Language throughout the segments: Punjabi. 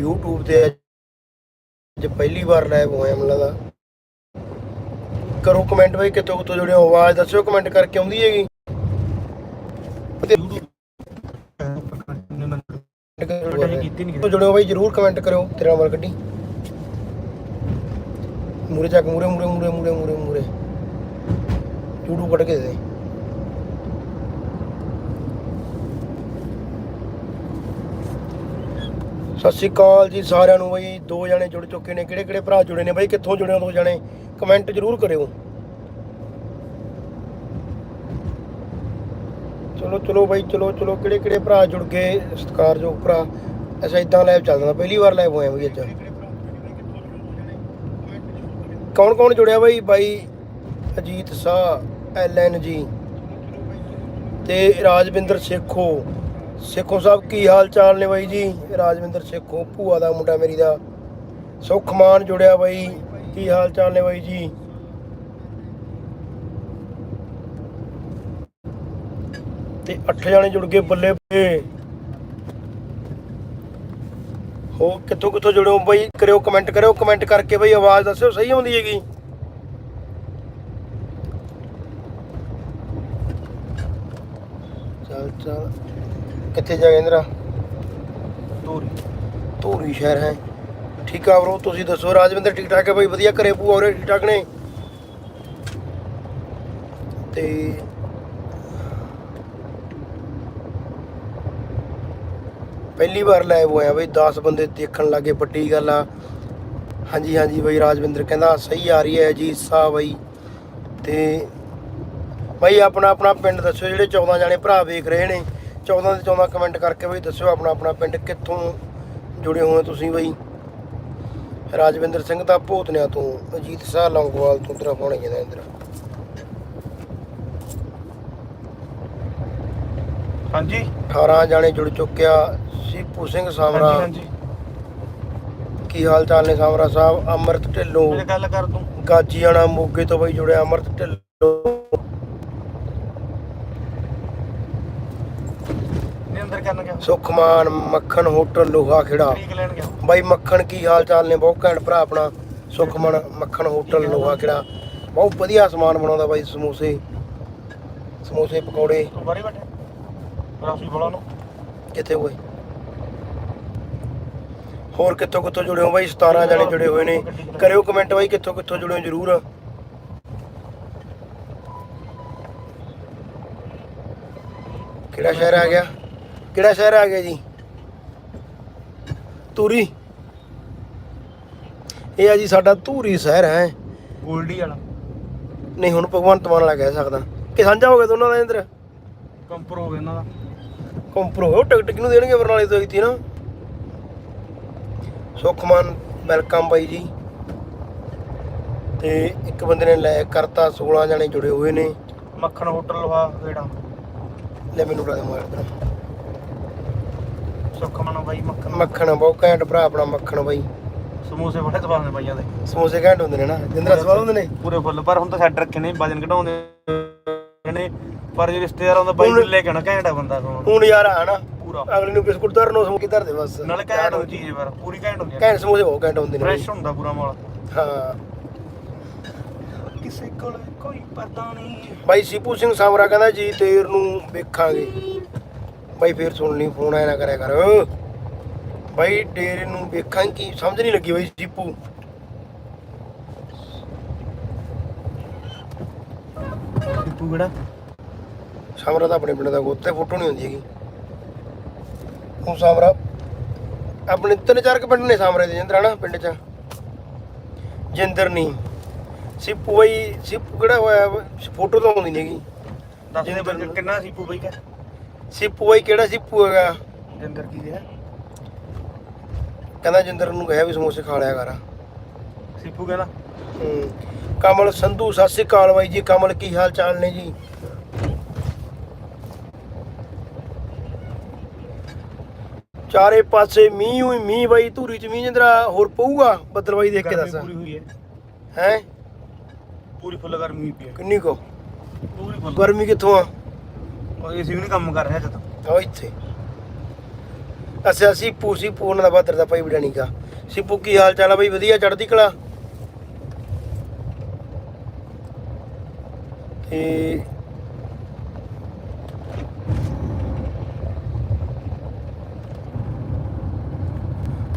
YouTube ਤੇ ਅੱਜ ਪਹਿਲੀ ਵਾਰ ਲਾਈਵ ਹੋਇਆ ਮੈਨੂੰ ਲੱਗਦਾ ਕਰੋ ਕਮੈਂਟ ਬਈ ਕਿੱਥੋਂ ਕਿੱਥੋਂ ਜੁੜੇ ਹੋ, ਆਵਾਜ਼ ਦੱਸਿਓ ਕਮੈਂਟ ਕਰਕੇ ਆਉਂਦੀ ਹੈਗੀ। ਕੀਤੀ ਬਈ, ਜਰੂਰ ਕਮੈਂਟ ਕਰਿਓ, ਤੇਰਾ ਨੰਬਰ ਕੱਢੀ। ਮੂਰੇ ਚੱਕ ਮੂਰੇ ਮੂਰੇ ਮੂਰੇ ਮੂਰੇ ਮੂਰੇ ਮੂਰੇ YouTube ਕੱਢ ਕੇ ਦੇ। ਸਤਿ ਸ਼੍ਰੀ ਅਕਾਲ ਜੀ ਸਾਰਿਆਂ ਨੂੰ ਬਈ, ਦੋ ਜਣੇ ਜੁੜ ਚੁੱਕੇ ਨੇ। ਕਿਹੜੇ ਕਿਹੜੇ ਭਰਾ ਜੁੜੇ ਨੇ ਬਈ? ਕਿੱਥੋਂ ਜੁੜੇ ਹੋ ਦੋ ਜਣੇ? ਕਮੈਂਟ ਜਰੂਰ ਕਰਿਓ। ਚਲੋ ਚਲੋ ਬਈ, ਚਲੋ ਚਲੋ, ਕਿਹੜੇ ਕਿਹੜੇ ਭਰਾ ਜੁੜ ਗਏ? ਸਤਿਕਾਰਯੋਗ ਭਰਾ। ਅੱਛਾ ਇਦਾਂ ਲਾਈਵ ਚੱਲਦਾ ਪਹਿਲੀ ਵਾਰ ਲਾਈਵ ਹੋਇਆ ਬਈ ਅੱਜ। ਕੌਣ ਕੌਣ ਜੁੜਿਆ ਬਈ? ਬਾਈ ਅਜੀਤ ਸਾਹ, ਐਲ ਐਨ ਜੀ ਤੇ ਰਾਜਵਿੰਦਰ ਸੇਖੋ। ਸੇਖੋ ਸਾਹਿਬ, ਕੀ ਹਾਲ ਚਾਲ ਨੇ ਬਾਈ ਜੀ? ਰਾਜਵਿੰਦਰ ਸੇਖੋ, ਭੂਆ ਦਾ ਮੁੰਡਾ ਮੇਰੀ ਦਾ। ਸੁਖਮਾਨ ਜੁੜਿਆ ਬਾਈ। ਕੀ ਹਾਲ ਚਾਲ ਨੇ ਬਾਈ ਜੀ? ਤੇ ਅੱਠ ਜਾਣੇ ਜੁੜ ਗਏ ਬੱਲੇ ਬੱਲੇ। ਹੋ ਕਿੱਥੋਂ ਕਿੱਥੋਂ ਜੁੜਿਓ ਬਾਈ? ਕਰਿਓ ਕਮੈਂਟ ਕਰਿਓ ਕਮੈਂਟ ਕਰਕੇ ਬਾਈ, ਆਵਾਜ਼ ਦੱਸਿਓ ਸਹੀ ਆਉਂਦੀ ਹੈਗੀ। ਚੱਲ ਚੱਲ। ਕਿੱਥੇ ਜਾ ਗਏ ਇੰਦਰਾ? ਤੋਰੀ ਧੂਰੀ ਸ਼ਹਿਰ ਹੈ। ਠੀਕ ਆ ਬ్రో ਤੁਸੀਂ ਦੱਸੋ ਰਾਜਵਿੰਦਰ ਠੀਕ ਠਾਕ ਹੈ ਬਾਈ? ਵਧੀਆ ਘਰੇ ਭੂਆ ਹੋਰੇ ਠੀਕ ਠਾਕ ਨੇ? ਤੇ ਪਹਿਲੀ ਵਾਰ ਲਾਈਵ ਹੋਇਆ ਬਈ 10 ਬੰਦੇ ਦੇਖਣ ਲੱਗੇ ਵੱਡੀ ਗੱਲ ਆ। ਹਾਂਜੀ ਹਾਂਜੀ ਬਈ ਰਾਜਵਿੰਦਰ ਕਹਿੰਦਾ ਸਹੀ ਆ ਰਹੀ ਹੈ ਜੀ ਸਾ ਬਈ। ਤੇ ਬਈ ਆਪਣਾ ਆਪਣਾ ਪਿੰਡ ਦੱਸਿਓ ਜਿਹੜੇ 14 ਜਾਣੇ ਭਰਾ ਵੇਖ ਰਹੇ ਨੇ। 14 ਦੇ 14 ਕਮੈਂਟ ਕਰਕੇ ਬਈ ਦੱਸਿਓ ਆਪਣਾ ਆਪਣਾ ਪਿੰਡ ਕਿੱਥੋਂ ਜੁੜੇ ਹੋਏ ਤੁਸੀਂ ਬਈ? ਰਾਜਵਿੰਦਰ ਸਿੰਘ ਦਾ ਭੂਤਨਿਆ ਤੋਂ ਅਜੀਤ ਸਾਹ ਲੌਂਗੋਵਾਲ ਤੋਂ ਤੇਰਾ ਫੋਨ ਜਾਂਦਾ ਇੰਦਰ ਹਾਂਜੀ। 18 ਜਾਣੇ ਜੁੜ ਚੁੱਕਿਆ ਸੀਪੂ ਸਿੰਘ ਸਾਮਰਾ ਹਾਂਜੀ ਕੀ ਹਾਲ ਚਾਲ ਨੇ ਸਾਮਰਾ ਸਾਹਿਬ? ਅਮਰਤ ਢਿੱਲੋਂ। ਗੱਲ ਕਰ ਤੂੰ। ਗਾਜੀਆਣਾ ਮੋਗੇ ਤੋਂ ਬਈ ਜੁੜਿਆ ਅਮਰਤ ਢਿੱਲੋਂ। ਅੰਦਰ ਕਰਨ ਗਿਆ। ਸੁਖਮਾਨ ਮੱਖਣ ਹੋਟਲ ਲੋਹਾ ਖੇੜਾ। ਤਰੀਕ ਲੈਣ ਗਿਆ। ਬਾਈ ਮੱਖਣ ਕੀ ਹਾਲ ਚਾਲ ਨੇ? ਬਹੁਤ ਘੈਂਟ ਭਰਾ ਆਪਣਾ। ਸੁਖਮਨ ਮੱਖਣ ਹੋਟਲ ਲੋਹਾ ਖੇੜਾ। ਬਹੁਤ ਵਧੀਆ ਸਮਾਨ ਬਣਾਉਂਦਾ ਬਾਈ ਸਮੋਸੇ। ਸਮੋਸੇ ਪਕੌੜੇ। ਤੂੰ ਬਾਰੇ ਬੈਠੇ। ਰਾਸੀ ਬੋਲਾ ਨੂੰ ਕਿੱਥੇ ਹੋਏ ਹੋਰ ਕਿੱਥੋਂ ਕਿੱਥੋਂ ਜੁੜੇ ਹੋ ਬਾਈ? 17 ਜਣੇ ਜੁੜੇ ਹੋਏ ਨੇ। ਕਰਿਓ ਕਮੈਂਟ ਬਾਈ ਕਿੱਥੋਂ ਕਿੱਥੋਂ ਜੁੜੇ ਹੋ? ਜਰੂਰ। ਕਿਹੜਾ ਸ਼ਹਿਰ ਆ ਗਿਆ? ਕਿਹੜਾ ਸ਼ਹਿਰ ਆ ਗਿਆ ਜੀ? ਧੂਰੀ। ਇਹ ਆ ਜੀ ਸਾਡਾ ਧੂਰੀ ਸ਼ਹਿਰ ਹੈ। ਗੋਲਡੀ ਵਾਲਾ। ਨਹੀਂ ਹੁਣ ਭਗਵੰਤ ਮਾਨ ਵਾਲਾ ਕਹਿ ਸਕਦਾ। ਕਿ ਸਾਂਝਾ ਹੋ ਗਿਆ ਦੋਨਾਂ ਦਾ ਇੰਦਰ ਕੰਪਰ ਹੋ ਗਿਆ ਇਹਨਾਂ ਦਾ। ਕੰਪਰੋ ਉਹ ਟਿਕਟ ਕਿਹਨੂੰ ਦੇਣਗੇ ਬਰਨਾਲੇ ਤੋਂ ਇੱਥੇ ਨਾ? ਸੁਖਮਨ ਵੈਲਕਮ ਬਾਈ ਜੀ। ਤੇ ਇੱਕ ਬੰਦੇ ਨੇ ਲੈ ਕਰਤਾ 16 ਜਣੇ ਜੁੜੇ ਹੋਏ ਨੇ। ਮੱਖਣ ਹੋਟਲ ਵਾ ਕਿਹੜਾ ਲੈ ਮੈਨੂੰ ਬੜਾ ਮੋਬਾਈਲ ਸੁੱਖ ਬਾਈ ਮੱਖਣ ਮੱਖਣ ਬਹੁਤ ਘੈਂਟ ਭਰਾ ਆਪਣਾ ਮੱਖਣ ਬਾਈ। ਸਮੋਸੇ ਬੜੇ ਸਵਾਦ ਨੇ ਬਾਈਆਂ ਦੇ। ਸਮੋਸੇ ਘੈਂਟ ਹੁੰਦੇ ਨੇ ਨਾ ਜਿੰਦਰਾ ਸਵਾਲ ਹੁੰਦੇ ਨੇ। ਪੂਰੇ ਫੁੱਲ ਪਰ ਹੁਣ ਤਾਂ ਸੈੱਟ ਰੱਖੇ ਨੇ ਵਜਨ ਘਟਾਉਂਦੇ ਨੇ। ਪਰ ਜੇ ਰਿਸ਼ਤੇਦਾਰ ਆਉਂਦਾ ਬਾਈ ਨੂੰ ਲੈ ਕੇ ਆਣਾ ਘੈਂਟਾ ਬੰਦਾ ਕੋਲ ਹੁਣ। ਯਾਰ ਆ ਨਾ ਪੂਰਾ। ਅਗਲੇ ਨੂੰ ਬਿਸਕੁਟ ਧਰ ਨੋ ਸਮੋਸੇ ਧਰ ਦੇ ਬਸ। ਨਾਲੇ ਘੈਂਟ ਹੋ ਚੀਜ਼ ਪਰ ਪੂਰੀ ਘੈਂਟ ਹੁੰਦੀ ਹੈ। ਘੈਂਟ ਸਮੋਸੇ ਬਹੁਤ ਘੈਂਟ ਹੁੰਦੇ ਨੇ। ਫਰੈਸ਼ ਹੁੰਦਾ ਪੂਰਾ ਮਾਲ ਹਾਂ। ਕਿਸੇ ਕੋਲ ਕੋਈ ਪਤਾ ਨਹੀਂ। ਬਾਈ ਸੀਪੂ ਸਿੰਘ ਸਾਮਰਾ ਕਹਿੰਦਾ ਜੀ ਤੇਰ ਨੂੰ ਵੇਖਾਂਗੇ। ਬਾਈ ਫੇਰ ਸੁਣ ਲਈ ਫੋਨ ਆਇਆ ਨਾ ਕਰਿਆ ਕਰ। ਬਾਈ ਡੇਰ ਨੂੰ ਵੇਖਾਂ ਕੀ ਸਮਝ ਨਹੀਂ ਲੱਗੀ ਬਾਈ ਸੀਪੂ। ਤੂੰ ਕਿਹੜਾ? ਸਾਮਰਾ ਤਾਂ ਆਪਣੇ ਪਿੰਡ ਦਾ ਗੋਤੇ ਫੋਟੋ ਨਹੀਂ ਹੁੰਦੀ ਹੈਗੀ। ਉਹ ਸਾਮਰਾ ਆਪਣੇ ਤਿੰਨ ਚਾਰ ਕੁ ਪਿੰਡ ਨੇ ਸਾਮਰੇ ਦੇ ਜਿੰਦਰ ਹਨਾ ਪਿੰਡ ਚ। ਜਿੰਦਰ ਨਹੀਂ। ਸੀਪੂ ਬਾਈ ਸੀਪੂ ਕਿਹੜਾ ਹੋਇਆ ਫੋਟੋ ਤਾਂ ਆਉਂਦੀ ਨਹੀਂ ਹੈਗੀ। ਦੱਸ ਦੇ ਕਿੰਨਾ ਸੀ ਪੂ ਬਾਈ ਕਾ ਸੀਪੂ ਬਾਈ ਕਿਹੜਾ ਸੀਪੂ ਹੈਗਾ ਜਿੰਦਰ ਕੀ ਹੈ ਕਹਿੰਦਾ ਜਿੰਦਰ ਨੂੰ ਕਹਿਆ ਵੀ ਸਮੋਸੇ ਖਾ ਲਿਆ ਕਰ। ਸੀਪੂ ਕਹਿੰਦਾ। ਹਮ, ਕਮਲ ਸੰਧੂ ਸਤਿ ਸ਼੍ਰੀ ਅਕਾਲ ਬਾਈ ਜੀ ਕਮਲ ਕੀ ਹਾਲ ਚਾਲ ਨੇ ਜੀ? ਚਾਰੇ ਪਾਸੇ ਮੀਂਹ ਹੋਈ ਮੀਂਹ ਬਾਈ ਧੂਰੀ ਚ ਮੀਂਹ ਜਿੰਦਰਾ ਹੋਰ ਪਊਗਾ? ਬੱਦਲ ਬਾਈ ਦੇਖ ਕੇ ਗਰਮੀ ਦੱਸ। ਪੂਰੀ ਹੋਈ ਹੈ। ਹੈ? ਪੂਰੀ ਫੁੱਲ ਗਰਮੀ ਪਈ ਹੈ। ਕਿੰਨੀ ਕੋ? ਪੂਰੀ ਫੁੱਲ। ਗਰਮੀ ਕਿੱਥੋਂ ਆ? ਉਹ ਏਸੀ ਵੀ ਨਹੀਂ ਕੰਮ ਕਰ ਰਿਹਾ ਜਦ ਆ ਇੱਥੇ। ਅੱਛਾ ਸੀਪੂ ਸੀਪੂ ਉਹਨਾਂ ਦਾ ਬਾਦਰ ਦਾ ਭਾਈ ਬੜਾਣੀ ਕਾ ਸੀਪੂ ਕੀ ਹਾਲ ਚਾਲ ਆ ਬਈ? ਵਧੀਆ ਚੜ੍ਹਦੀ ਕਲਾ? ਤੇ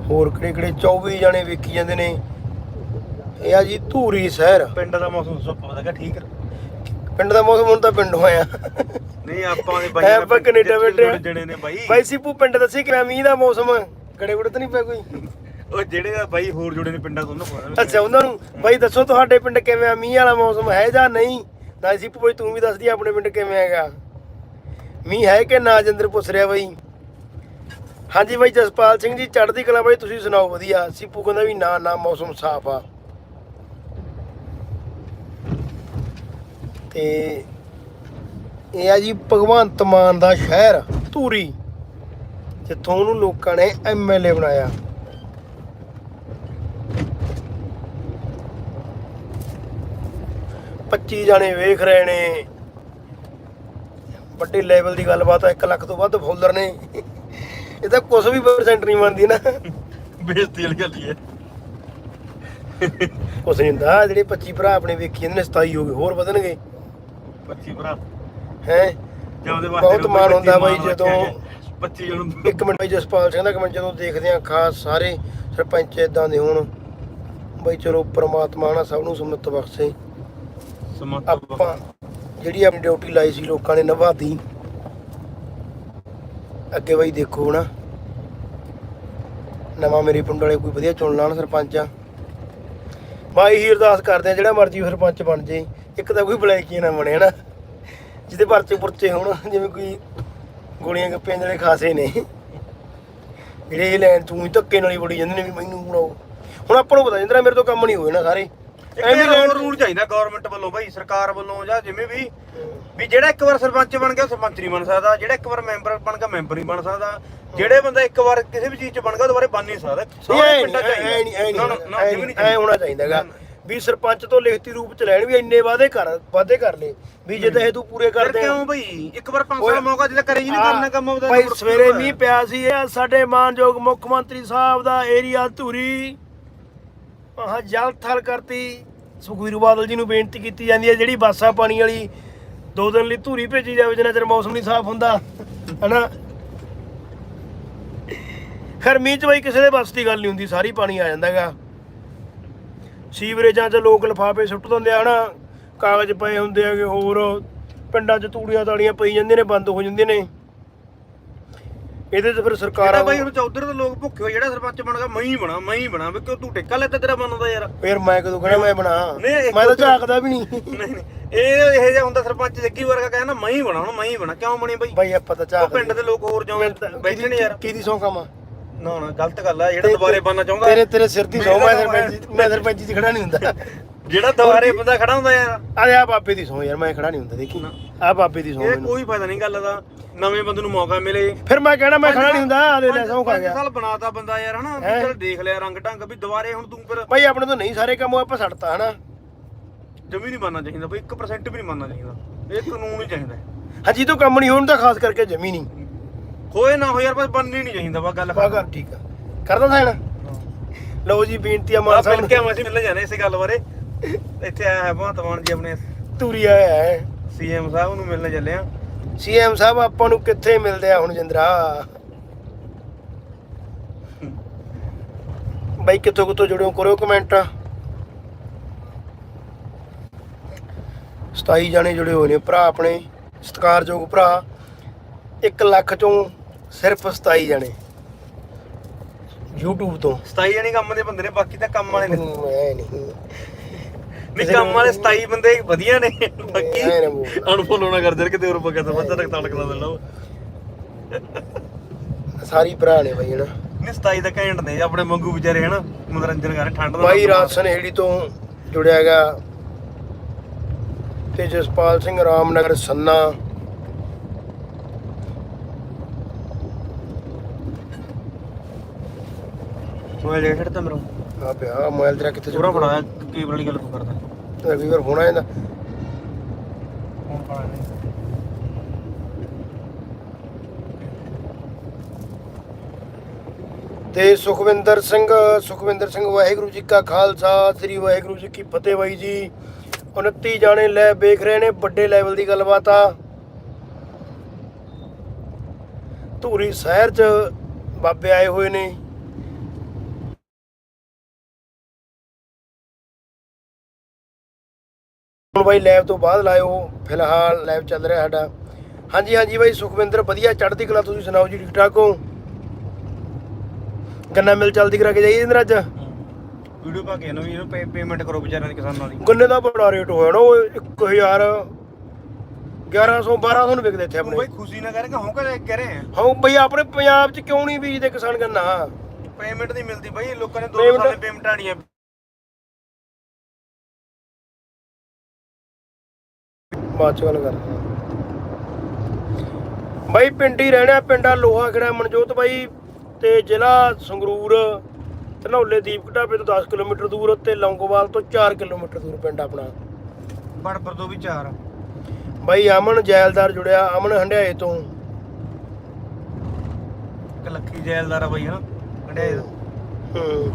ਹੋਰ ਕਿਹੜੇ ਕਿਹੜੇ 24 ਜਣੇ ਵੇਖੀ ਜਾਂਦੇ ਨੇ? ਇਹ ਆ ਜੀ ਧੂਰੀ ਸ਼ਹਿਰ। ਪਿੰਡ ਦਾ ਮੌਸਮ ਪਤਾ ਕਿ ਠੀਕ ਪਿੰਡ ਦਾ ਮੌਸਮ ਹੁਣ ਤਾਂ ਪਿੰਡ ਹੋਇਆ। ਨਹੀਂ ਆਪਾਂ ਦੇ ਐ ਆਪਾਂ ਕੈਨੇਡਾ ਬੈਠੇ ਆ। ਜਣੇ ਨੇ ਬਾਈ। ਬਾਈ ਸੀਪੂ ਪਿੰਡ ਦੱਸੀ ਕਿਵੇਂ ਮੀਂਹ ਦਾ ਮੌਸਮ। ਗੁੜੇ ਤਾਂ ਨਹੀਂ ਪਿਆ ਕੋਈ। ਉਹ ਜਿਹੜੇ ਆ ਬਾਈ ਹੋਰ ਜੁੜੇ ਨੇ ਪਿੰਡਾਂ ਤੋਂ ਉਹਨਾਂ ਕੋਲ ਅੱਛਾ ਉਹਨਾਂ ਨੂੰ। ਬਾਈ ਦੱਸੋ ਤੁਹਾਡੇ ਪਿੰਡ ਕਿਵੇਂ ਆ? ਮੀਂਹ ਵਾਲਾ ਮੌਸਮ ਹੈ ਜਾਂ ਨਹੀਂ? ਨਾ ਸੀਪੂ ਬਾਈ ਤੂੰ ਵੀ ਦੱਸਦੀ ਆਪਣੇ ਪਿੰਡ ਕਿਵੇਂ ਹੈਗਾ। ਮੀਂਹ ਹੈ ਕਿ ਨਾ ਜਿੰਦਰ ਪੁੱਛ ਰਿਹਾ ਬਾਈ? ਹਾਂਜੀ ਬਾਈ ਜਸਪਾਲ ਸਿੰਘ ਜੀ ਚੜ੍ਹਦੀ ਕਲਾ ਬਾਈ ਤੁਸੀਂ ਸੁਣਾਓ ਵਧੀਆ। ਸੀਪੂ ਕਹਿੰਦਾ ਵੀ ਨਾ ਨਾ ਮੌਸਮ ਸਾਫ਼ ਆ। ਤੇ ਇਹ ਆ ਜੀ ਭਗਵੰਤ ਮਾਨ ਦਾ ਸ਼ਹਿਰ ਧੂਰੀ ਜਿੱਥੋਂ ਉਹਨੂੰ ਲੋਕਾਂ ਨੇ ਐਮਐਲਏ ਬਣਾਇਆ। ਪੱਚੀ ਜਾਣੇ ਵੇਖ ਰਹੇ ਨੇ। ਵੱਡੇ ਲੈਵਲ ਦੀ ਗੱਲਬਾਤ ਆ 1 ਲੱਖ ਤੋਂ ਵੱਧ ਫੋਲਰ ਨੇ। ਇਹ ਤਾਂ ਕੁਝ ਵੀ ਪਰਸੈਂਟ ਨਹੀਂ ਮੰਨਦੀ ਨਾ। ਬੇਇੱਜ਼ਤੀ ਵਾਲੀ ਗੱਲ ਹੀ ਹੈ। ਕੁਛ ਨਹੀਂ ਹੁੰਦਾ ਜਿਹੜੇ 25 ਭਰਾ ਆਪਣੇ ਵੇਖੀ ਜਾਂਦੇ ਨੇ 27 ਹੋ ਗਏ ਹੋਰ ਵਧਣਗੇ। 25 ਭਰਾ। ਹੈ। ਬਹੁਤ ਮਾਣ ਹੁੰਦਾ ਬਾਈ ਜਦੋਂ 25 ਜਣ ਇੱਕ ਮਿੰਟ ਬਾਈ ਜਸਪਾਲ ਸਿੰਘ ਦਾ ਕਮੈਂਟ ਜਦੋਂ ਦੇਖਦੇ ਆ ਖਾਸ ਸਾਰੇ ਸਰਪੰਚ ਇਦਾਂ ਦੇ ਹੋਣ। ਬਾਈ ਚਲੋ ਪ੍ਰਮਾਤਮਾ ਨਾ ਸਭ ਨੂੰ ਸੁਮਤ ਬਖਸ਼ੇ। ਆਪਾਂ ਜਿਹੜੀ ਆਪਣੀ ਡਿਊਟੀ ਲਾਈ ਸੀ ਲੋਕਾਂ ਨੇ ਨਿਭਾਤੀ। ਅੱਗੇ ਬਾਈ ਦੇਖੋ ਨਾ ਨਵਾਂ ਮੇਰੇ ਪਿੰਡ ਵਾਲੇ ਕੋਈ ਵਧੀਆ ਚੁਣ ਲਾਣ ਸਰਪੰਚ ਆ। ਬਾਈ ਹੀ ਅਰਦਾਸ ਕਰਦੇ ਆ ਜਿਹੜਾ ਮਰਜ਼ੀ ਸਰਪੰਚ ਬਣ ਜੇ। ਇੱਕ ਤਾਂ ਕੋਈ ਬਲੈਕੀ ਨਾ ਬਣੇ ਹਨਾ? ਜਿਹਦੇ ਪਰਚੇ ਪੁਰਚੇ ਹੋਣ ਜਿਵੇਂ ਕੋਈ ਗੋਲੀਆਂ ਗੱਪਿਆਂ ਜਿਹੜੇ ਖਾਸੇ ਨੇ। ਜਿਹੜੇ ਇਹ ਲੈਣ ਤੂੰ ਹੀ ਧੱਕੇ ਨਾਲ ਹੀ ਬੜੀ ਜਾਂਦੇ ਨੇ ਵੀ ਮੈਨੂੰ ਬਣਾਓ ਹੁਣ ਆਪਾਂ ਨੂੰ ਪਤਾ ਜਿੰਦਰਾ ਮੇਰੇ ਤੋਂ ਕੰਮ ਨਹੀਂ ਹੋਏ ਨਾ ਸਾਰੇ। ਐਵੇਂ ਲੈਣ- ਰੂਲ ਚਾਹੀਦਾ ਗਵਰਨਮੈਂਟ ਵੱਲੋਂ ਬਾਈ ਸਰਕਾਰ ਵੱਲੋਂ ਜਾਂ ਜਿਵੇਂ ਵੀ। ਵੀ ਜਿਹੜਾ ਇੱਕ ਵਾਰ ਸਰਪੰਚ ਬਣ ਗਿਆ ਉਹ ਸਰਪੰਚ ਨਹੀਂ ਬਣ ਸਕਦਾ। ਜਿਹੜਾ ਇੱਕ ਵਾਰ ਮੈਂਬਰ ਬਣ ਗਿਆ ਮੈਂਬਰ ਨਹੀਂ ਬਣ ਸਕਦਾ। ਜਿਹੜੇ ਬੰਦਾ ਇੱਕ ਵਾਰ ਕਿਸੇ ਵੀ ਚੀਜ਼ 'ਚ ਬਣ ਗਿਆ ਦੁਬਾਰੇ ਬਣ ਨਹੀਂ ਸਕਦਾ। ਸਾਰੇ ਪਿੰਡਾਂ 'ਚ ਐ ਨਹੀਂ ਐ ਨਾ, ਨਾ, ਨਾ, ਜਿਵੇਂ ਨਹੀਂ ਨਹੀਂ ਐ ਹੋਣਾ ਚਾਹੀਦਾਗਾ। ਵੀ ਸਰਪੰਚ ਤੋਂ ਲਿਖਤੀ ਰੂਪ ਚ ਲੈਣ ਵੀ ਇੰਨੇ ਵਾਅਦੇ ਕਰ ਵਾਅਦੇ ਕਰ ਲੈ ਵੀ ਜੇ ਤਾਂ ਇਹ ਤੂੰ ਪੂਰੇ ਫਿਰ ਕਰਦੇ ਕਿਉਂ ਬਈ? ਇੱਕ ਵਾਰ 5 ਓਏ, ਸਾਲ ਮੌਕਾ ਜਿਹੜਾ ਕਰੇ ਹੀ ਨਹੀਂ ਕਰਨਾ ਕੰਮ ਉਹਦਾ ਭਾਈ ਸਵੇਰੇ ਮੀਂਹ ਪਿਆ ਸੀ ਇਹ ਸਾਡੇ ਮਾਨਯੋਗ ਮੁੱਖ ਮੰਤਰੀ ਸਾਹਿਬ ਦਾ ਏਰੀਆ ਧੂਰੀ। ਆਹ ਜਲ ਥਲ ਕਰਤੀ। ਸੁਖਵੀਰ ਬਾਦਲ ਜੀ ਨੂੰ ਬੇਨਤੀ ਕੀਤੀ ਜਾਂਦੀ ਹੈ ਜਿਹੜੀ ਬਾਸਾ ਪਾਣੀ ਵਾਲੀ ਦੋ ਦਿਨ ਲਈ ਧੂਰੀ ਭੇਜੀ ਜਾਵੇ ਜਿੰਨਾ ਚਿਰ ਮੌਸਮ ਨਹੀਂ ਸਾਫ਼ ਹੁੰਦਾ ਹਨਾ? ਖੈਰ ਮੀਂਹ ਚ ਬਈ ਕਿਸੇ ਦੇ ਬਸ ਦੀ ਗੱਲ ਨਹੀਂ ਹੁੰਦੀ ਸਾਰੀ ਪਾਣੀ ਆ ਜਾਂਦਾਗਾ। ਸੀਵਰੇਜਾਂ 'ਚ ਲੋਕ ਲਿਫਾਫੇ ਸੁੱਟ ਦਿੰਦੇ ਆ ਹਨਾ ਕਾਗਜ਼ ਪਏ ਹੁੰਦੇ ਆਗੇ ਹੋਰ ਪਿੰਡਾਂ 'ਚ ਤੂੜੀਆਂ ਤਾੜੀਆਂ ਪਈ ਜਾਂਦੀਆਂ ਨੇ ਬੰਦ ਹੋ ਜਾਂਦੀਆਂ ਨੇ। ਇਹਦੇ 'ਚ ਫਿਰ ਸਰਕਾਰਾਂ ਬਾਈ ਹੁਣ ਚੌਧਰ ਦੇ ਲੋਕ ਭੁੱਖੇ ਹੋਏ ਜਿਹੜਾ ਸਰਪੰਚ ਬਣ ਗਿਆ ਮੈਂ ਹੀ ਬਣਾ ਮੈਂ ਹੀ ਬਣਾ ਵੀ ਕਿਉਂ ਤੂੰ ਟਿੱਕਾ ਲੈਤਾ ਤੇਰਾ ਬਣਦਾ ਯਾਰ? ਫਿਰ ਮੈਂ ਕਦੋਂ ਕਹਿਣਾ ਮੈਂ ਬਣਾ ਮੈਂ ਤਾਂ ਝਾਕਦਾ ਵੀ ਨਹੀਂ। ਨਹੀਂ ਇਹ ਇਹ ਜਿਹਾ ਹੁੰਦਾ ਸਰਪੰਚ ਜੱਗੀ ਵਰਗਾ ਕਹਿੰਦਾ ਮੈਂ ਹੀ ਬਣਾ ਹੁਣ ਮੈਂ ਹੀ ਬਣਾ ਕਿਉਂ ਬਣੀ ਬਾਈ? ਬਾਈ ਆਪਾਂ ਤਾਂ ਝਾਕ ਪਿੰਡ ਦੇ ਲੋਕ ਹੋਰ ਜਿਉਂ ਬੈਠੇ ਨੇ ਯਾਰ। ਕਿਹਦੀ ਸੌਂ ਕਮਾ ਨਾ ਨਾ ਗਲਤ ਗੱਲ ਆ ਜਿਹੜਾ ਦੁਬਾਰੇ ਬਣਨਾ ਚਾਹੁੰਦਾ ਤੇਰੇ ਤੇਰੇ ਸਿਰ ਦੀ ਸੌਂ ਮੈਂ ਸਰਪੰਚ ਮੈਂ ਸਰਪੰਚ ਦੀ ਖੜਾ ਨਹੀਂ ਹੁੰਦਾ। ਜਿਹੜਾ ਦੁਬਾਰੇ ਬੰਦਾ ਖੜਾ ਹੁੰਦਾ ਯਾਰ। ਅਰੇ ਆ ਬਾਬੇ ਦੀ ਸੌਂ ਯਾਰ ਮੈਂ ਖੜਾ ਨਹੀਂ ਹੁੰਦਾ ਦੇਖੀ। ਆ ਬਾਬੇ ਦੀ ਸੌਂ ਇਹ ਮੈਨੂੰ। ਕੋਈ ਫਾਇਦਾ ਨਹੀਂ ਗੱਲ ਦਾ। ਨਵੇਂ ਬੰਦੇ ਨੂੰ ਮੌਕਾ ਮਿਲੇ। ਫਿਰ ਮੈਂ ਕਹਿਣਾ ਮੈਂ ਖੜਾ ਨਹੀਂ ਹੁੰਦਾ ਆ ਦੇ ਲੈ ਸੌਂ ਖਾ ਪੰਜ ਗਿਆ। ਸਾਲ ਬਣਾਤਾ ਬੰਦਾ ਯਾਰ ਹਨਾ? ਵੀ ਹੈਂ? ਚੱਲ ਦੇਖ ਲਿਆ ਰੰਗ ਢੰਗ ਵੀ ਦੁਬਾਰੇ ਹੁਣ ਤੂੰ ਫਿਰ ਬਾਈ ਆਪਣੇ ਤੋਂ ਨਹੀਂ ਸਾਰੇ ਕੰਮ ਆਪਾਂ ਛੱਡਤਾ ਹਨਾ? ਜਮੀ ਨਹੀਂ ਮੰਨਣਾ ਚਾਹੀਦਾ ਬਈ 1% ਵੀ ਨਹੀਂ ਮੰਨਣਾ ਚਾਹੀਦਾ। ਇਹ ਕਾਨੂੰਨ ਹੀ ਚਾਹੀਦਾ ਹਾਂਜੀ ਤੋਂ ਕੰਮ ਨਹੀਂ ਹੋਣ ਤਾਂ ਖਾਸ ਕਰਕੇ ਜਮੀ ਨਹੀਂ। ਹੋਏ ਨਾ ਹੋਏ ਯਾਰ ਬਸ ਬਣਨੀ ਨਹੀਂ ਚਾਹੀਦਾ ਵਾ ਗੱਲ ਬਾਗਾ ਠੀਕ ਆ। ਕਰਦਾ ਸਾਇਣ ਲਓ ਜੀ ਬੇਨਤੀ ਆ ਮਾਨ ਸਾਹਿਬ ਮਿਲ ਕੇ ਆਵਾਂ ਅਸੀਂ ਮਿਲਣ ਜਾਣੇ ਇਸੇ ਗੱਲ ਬਾਰੇ। ਇੱਥੇ ਆਇਆ ਹੈ ਭਗਵੰਤ ਮਾਨ ਜੀ ਆਪਣੇ ਤੂਰੀ ਆਇਆ ਹੈ। ਸੀਐਮ ਸਾਹਿਬ ਨੂੰ ਮਿਲਣ ਚੱਲੇ ਆ। ਸੀਐਮ ਸਾਹਿਬ ਆਪਾਂ ਨੂੰ ਕਿੱਥੇ ਮਿਲਦੇ ਆ ਹੁਣ ਜਿੰਦਰਾ? ਬਾਈ ਕਿੱਥੋਂ ਕਿੱਥੋਂ ਜੁੜਿਓ ਕਰਿਓ ਕਮੈਂਟ 27 ਜਾਣੇ ਜੁੜੇ ਹੋਏ ਨੇ ਭਰਾ ਆਪਣੇ ਸਤਿਕਾਰਯੋਗ ਭਰਾ। 1 ਲੱਖ ਚੋਂ ਸਿਰਫ 27 ਜਾਣੇ। YouTube ਤੋਂ। 27 ਜਣੇ ਕੰਮ ਦੇ ਬੰਦੇ ਨੇ ਬਾਕੀ ਤਾਂ ਕੰਮ ਵਾਲੇ ਨੇ। ਮੈਂ ਨਹੀਂ। ਨਹੀਂ ਕੰਮ ਵਾਲੇ 27 ਬੰਦੇ ਵਧੀਆ ਨੇ ਬਾਕੀ ਐ। ਅਨਫੋਲੋ ਨਾ ਕਰ ਦੇ ਕਿਤੇ ਹੋਰ ਪੱਕਾ ਤਾਂ ਬੱਚਾ ਤੱਕ ਤੜਕ ਲਾ ਦੇਣਾ ਸਾਰੀ ਭਰਾ ਨੇ ਬਾਈ ਹਨਾ। ਨਹੀਂ 27 ਦਾ ਘੈਂਟ ਨੇ ਆਪਣੇ ਮੰਗੂ ਵਿਚਾਰੇ ਹਨਾ ਮਨੋਰੰਜਨ ਕਰ ਠੰਡ ਦਾ ਬਾਈ ਰਾਜ ਸਨੇਹੜੀ ਤੋਂ ਜੁੜਿਆ ਹੈਗਾ। ਤੇ ਜਸਪਾਲ ਸਿੰਘ ਰਾਮਨਗਰ ਸੰਨਾ। ਮੋਬਾਈਲ ਜਿਹੜਾ ਛੱਡਤਾ ਮੇਰਾ। ਆ ਪਿਆ ਮੋਬਾਈਲ ਤੇਰਾ ਕਿੱਥੇ ਪੂਰਾ ਫੜਾਇਆ ਕੇਬਲ ਵਾਲੀ ਗੱਲ ਤੂੰ ਕਰਦਾ। ਕਈ ਵਾਰ ਆ ਜਾਂਦਾ ਫੋਨ ਫੜਾ ਤੇ ਸੁਖਵਿੰਦਰ ਸਿੰਘ ਸੁਖਵਿੰਦਰ ਸਿੰਘ ਵਾਹਿਗੁਰੂ ਜੀ ਕਾ ਖਾਲਸਾ ਸ੍ਰੀ ਵਾਹਿਗੁਰੂ ਜੀ ਕੀ ਫਤਿਹ ਬਾਈ ਜੀ। 29 ਜਾਣੇ ਲੈ ਵੇਖ ਰਹੇ ਨੇ ਵੱਡੇ ਲੈਵਲ ਦੀ ਗੱਲਬਾਤ ਆ। ਧੂਰੀ ਸ਼ਹਿਰ ਚ ਬਾਬੇ ਆਏ ਹੋਏ ਨੇ। ਹੁਣ ਬਾਈ ਲੈਬ ਤੋਂ ਬਾਅਦ ਲਾਇਓ। ਫਿਲਹਾਲ ਲੈਬ ਚੱਲ ਰਿਹਾ ਸਾਡਾ। ਹਾਂਜੀ ਹਾਂਜੀ ਬਾਈ ਸੁਖਵਿੰਦਰ ਵਧੀਆ ਚੜ੍ਹਦੀ ਕਲਾ ਤੁਸੀਂ ਸੁਣਾਓ ਜੀ ਠੀਕ ਠਾਕ ਹੋ? ਗੰਨਾ ਮਿਲ ਚਲਦੀ ਕਰਾ ਕੇ ਜਾਈਏ ਇੰਦਰ ਅੱਜ? ਵੀਡੀਓ ਪਾ ਕੇ ਇਹਨੂੰ ਵੀ ਇਹਨੂੰ ਪੇਮੈਂਟ ਕਰੋ ਵਿਚਾਰਿਆਂ ਦੀ ਕਿਸਾਨਾਂ ਦੀ। ਗੰਨੇ ਦਾ ਬੜਾ ਰੇਟ ਹੋਇਆ ਨਾ ਉਹ 1000 1100 1200 ਨੂੰ ਵਿਕਦੇ ਇੱਥੇ ਆਪਣੇ। ਬਈ ਖੁਸ਼ੀ ਨਾ ਕਰਕੇ ਹੋਂ ਕਰੇ ਕਹਿ ਰਹੇ ਆ। ਹਾਂ ਬਈ ਆਪਣੇ ਪੰਜਾਬ 'ਚ ਕਿਉਂ ਨਹੀਂ ਬੀਜਦੇ ਕਿਸਾਨ ਗੰਨਾ? ਪੇਮੈਂਟ ਨਹੀਂ ਮਿਲਦੀ ਬਈ ਲੋਕਾਂ ਨੇ ਦੋ Payment- ਸਾਲ ਦੀ ਪੇਮੈਂਟ ਆਣੀਆਂ ਬਾਅਦ ਚ ਗੱਲ ਕਰ। ਬਾਈ ਪਿੰਡ ਰਹਿਣਾ ਪਿੰਡਾ ਲੋਹਾ ਖੜਾ ਮਨਜੋਤ ਬਾਈ ਤੇ ਜ਼ਿਲ੍ਹਾ ਸੰਗਰੂਰ ਧਨੌਲੇ ਦੀਪ ਢਾਬੇ ਤੋਂ 10 ਕਿਲੋਮੀਟਰ ਦੂਰ ਤੇ ਲੌਂਗੋਵਾਲ ਤੋਂ 4 ਕਿਲੋਮੀਟਰ ਦੂਰ ਪਿੰਡ ਆਪਣਾ। ਬੜਪਰ ਤੋਂ ਵੀ ਚਾਰ। ਬਾਈ ਅਮਨ ਜੈਲਦਾਰ ਜੁੜਿਆ ਅਮਨ ਹੰਡਿਆਏ ਤੋਂ। ਇੱਕ ਲੱਖੀ ਜੈਲਦਾਰ ਆ ਬਈ ਹਨਾ? ਹੰਡਿਆਏ ਹੂੰ।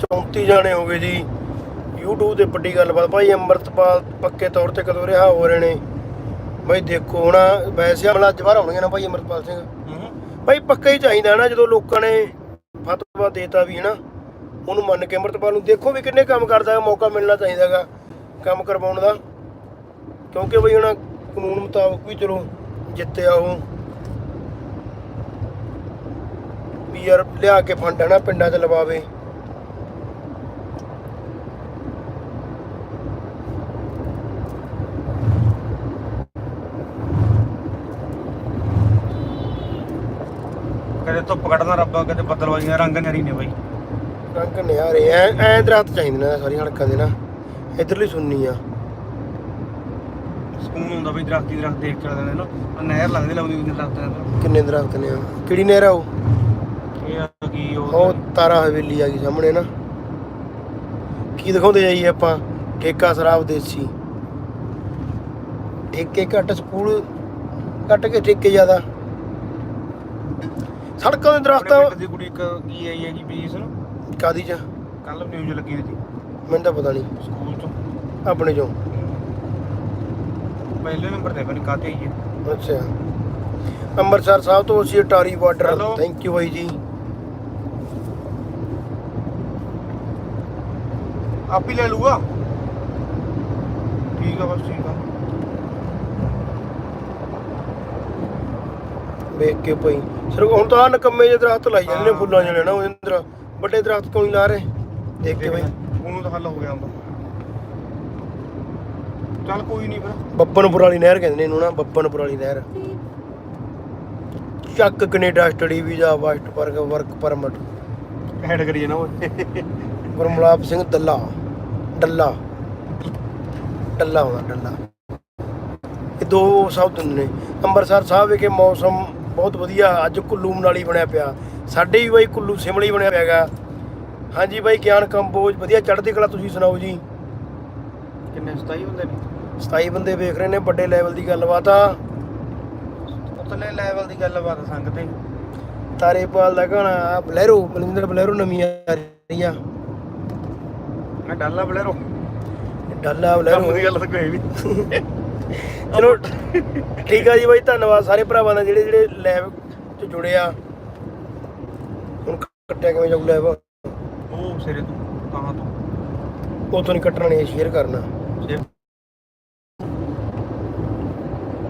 34 ਜਾਣੇ ਹੋ ਗਏ ਜੀ। YouTube ਤੇ ਵੱਡੀ ਗੱਲਬਾਤ। ਭਾਈ ਅੰਮ੍ਰਿਤਪਾਲ ਪੱਕੇ ਤੌਰ ਤੇ ਕਦੋਂ ਰਿਹਾ? ਹੋ ਰਹੇ ਨੇ। ਭਾਈ ਦੇਖੋ ਹੁਣ ਵੈਸੇ ਹਮਲਾ ਅੱਜ ਬਾਹਰ ਆਉਣਗੇ ਨਾ ਭਾਈ ਅੰਮ੍ਰਿਤਪਾਲ ਸਿੰਘ। ਭਾਈ ਪੱਕਾ ਹੀ ਚਾਹੀਦਾ ਨਾ ਜਦੋਂ ਲੋਕਾਂ ਨੇ ਫਤਵਾ ਦੇਤਾ ਵੀ ਹਨਾ। ਉਹਨੂੰ ਮੰਨ ਕੇ ਅੰਮ੍ਰਿਤਪਾਲ ਨੂੰ ਦੇਖੋ ਵੀ ਕਿੰਨੇ ਕੰਮ ਕਰਦਾ ਹੈ ਮੌਕਾ ਮਿਲਣਾ ਚਾਹੀਦਾਗਾ ਕੰਮ ਕਰਵਾਉਣ ਦਾ। ਕਿਉਂਕਿ ਬਈ ਹੁਣ ਕਾਨੂੰਨ ਮੁਤਾਬਕ ਵੀ ਚਲੋ ਜਿੱਤਿਆ ਉਹ। ਵੀ ਯਾਰ ਲਿਆ ਕੇ ਫੰਡ ਹੈ ਨਾ ਪਿੰਡਾਂ 'ਚ ਲਵਾਵੇ। ਕਦੇ ਧੁੱਪ ਕੱਢਦਾ ਰੱਬਾ ਕਦੇ ਬੱਦਲਵਾਈਆਂ ਰੰਗ ਨਰੀ ਨੇ ਬਈ। ਰੰਗ ਨਿਆਰੇ ਐ ਐ ਦਰਖਤ ਚਾਹੀਦੇ ਨੇ ਸਾਰੀ ਹਲਕਾਂ ਦੇ ਨਾ। ਇਧਰਲੀ ਸੁਣਨੀ ਆ। ਸਕੂਨ ਹੁੰਦਾ ਬਈ ਦਰਖਤੀ ਦਰਖਤ ਦੇਖ ਕੇ ਲੱਗਦੇ ਨੇ ਆਹ ਨਹਿਰ ਲੱਗਦੀ ਲੱਗਦੀ ਹੁੰਦੀ ਦਰਖਤਾਂ ਦੇ ਕਿੰਨੇ ਦਰਖਤ ਨੇ ਕਿਹੜੀ ਨਹਿਰ ਆ ਉਹ? ਇਹ ਆ ਕੀ ਉਹ ਉਹ ਤਾਰਾ ਹਵੇਲੀ ਆ ਗਈ ਸਾਹਮਣੇ ਨਾ। ਕੀ ਦਿਖਾਉਂਦੇ ਜਾਈਏ ਆਪਾਂ? ਠੇਕਾ ਸ਼ਰਾਬ ਦੇਸੀ। ਠੇਕੇ ਘੱਟ ਸਕੂਲ ਘੱਟ ਕੇ ਠੇਕੇ ਜ਼ਿਆਦਾ। ਸੜਕਾਂ ਦੇ ਦਰਖਤ ਦੀ ਕੁੜੀ ਇੱਕ ਕੀ ਆਈ ਹੈਗੀ ਨੂੰ? ਕਾਦੀ ਚ? ਕੱਲ ਨਿਊਜ਼ ਲੱਗੀ ਹੋਈ ਸੀ ਮੈਨੂੰ ਤਾਂ ਪਤਾ ਨਹੀਂ। ਸਕੂਲ ਤੋਂ। ਆਪਣੇ ਚੋਂ। ਪਹਿਲੇ ਨੰਬਰ ਤੇ ਬਣੀ ਕਾਤੇ ਆਈ ਹੈ। ਅੱਛਾ। ਅੰਮ੍ਰਿਤਸਰ ਸਾਹਿਬ ਤੋਂ ਅਸੀਂ ਅਟਾਰੀ ਬਾਰਡਰ. ਥੈਂਕ ਯੂ ਬਾਈ ਜੀ। ਆਪ ਹੀ ਲੈ ਲੂਗਾ ਠੀਕ ਆ ਬਸ ਠੀਕ ਆ। ਵੇਖ ਕੇ ਪਈ ਸਰ ਹੁਣ ਤਾਂ ਆਹ ਨਕੰਮੇ ਜਿਹੇ ਦਰਖਤ ਲਾਈ ਜਾਂਦੇ ਨੇ ਫੁੱਲਾਂ ਜਿਹੜੇ ਨਾ ਉਹ ਇੰਦਰ ਵੱਡੇ ਦਰਖਤ ਕਿਉਂ ਨਹੀਂ ਲਾ ਰਹੇ? ਦੇਖ ਕੇ ਬਈ ਉਹਨੂੰ ਤਾਂ ਹੱਲ ਹੋ ਗਿਆ ਹੁੰਦਾ ਚੱਲ ਕੋਈ ਨਹੀਂ ਫਿਰ। ਬੱਬਨਪੁਰ ਵਾਲੀ ਨਹਿਰ ਕਹਿੰਦੇ ਨੇ ਇਹਨੂੰ ਨਾ ਬੱਬਨਪੁਰ ਵਾਲੀ ਨਹਿਰ। ਚੱਕ ਕੈਨੇਡਾ ਸਟੱਡੀ ਵੀਜ਼ਾ ਵਾਸਟ ਵਰਕ ਵਰਕ ਪਰਮਿਟ। ਹੈਡ ਕਰੀਏ ਨਾ ਉਹ। ਗੁਰਮਲਾਪ ਸਿੰਘ ਦੱਲਾ ਡੱਲਾ। ਡੱਲਾ ਹੁੰਦਾ ਡੱਲਾ। ਇਹ ਦੋ ਸ਼ਬਦ ਨੇ। ਅੰਮ੍ਰਿਤਸਰ ਸਾਹਿਬ ਵਿਖੇ ਮੌਸਮ ਬਹੁਤ ਵਧੀਆ ਅੱਜ ਕੁੱਲੂ ਮਨਾਲੀ ਬਣਿਆ ਪਿਆ। ਸਾਡੇ ਵੀ ਬਾਈ ਕੁੱਲੂ ਸਿਮਲੀ ਬਣਿਆ ਪਿਆ ਹੈਗਾ ਹਾਂਜੀ ਬਾਈ ਗਿਆਨ ਕੰਬੋਜ ਵਧੀਆ ਚੜ੍ਹਦੀ ਕਲਾ ਤੁਸੀਂ ਸੁਣਾਓ ਜੀ। ਕਿੰਨੇ 27 ਹੁੰਦੇ ਨੇ? 27 ਬੰਦੇ ਵੇਖ ਰਹੇ ਨੇ ਵੱਡੇ ਲੈਵਲ ਦੀ ਗੱਲਬਾਤ ਆ। ਉਤਲੇ ਲੈਵਲ ਦੀ ਗੱਲਬਾਤ ਸੰਗ ਤੇ ਤਾਰੇਪਾਲ ਦਾ ਗਾਣਾ ਬਲੈਰੋ ਬਲਿੰਦਰ ਬਲੈਰੋ ਨਵੀਂ ਆ ਰਹੀ ਆ। ਮੈਂ ਡਾਲਾ ਬਲੇਰੋ। ਡੱਲਾ ਕੰਮ ਬਲੈਰੋ ਦੀ ਗੱਲ ਤਾਂ ਕੋਈ ਵੀ। ਚਲੋ ਠੀਕ ਆ ਜੀ ਬਾਈ ਧੰਨਵਾਦ ਸਾਰੇ ਭਰਾਵਾਂ ਦਾ ਜਿਹੜੇ ਜਿਹੜੇ ਲੈਬ ਚ ਜੁੜੇ ਆ। ਹੁਣ ਕੱਟਿਆ ਕਿਵੇਂ ਜਾਊ ਲੈਬ ਉਹ ਸਿਰੇ ਤੋਂ ਤਾਂ ਤੋਂ। ਉਥੋਂ ਨਹੀਂ ਕੱਟਣਾ ਨਹੀਂ ਸ਼ੇਅਰ ਕਰਨਾ।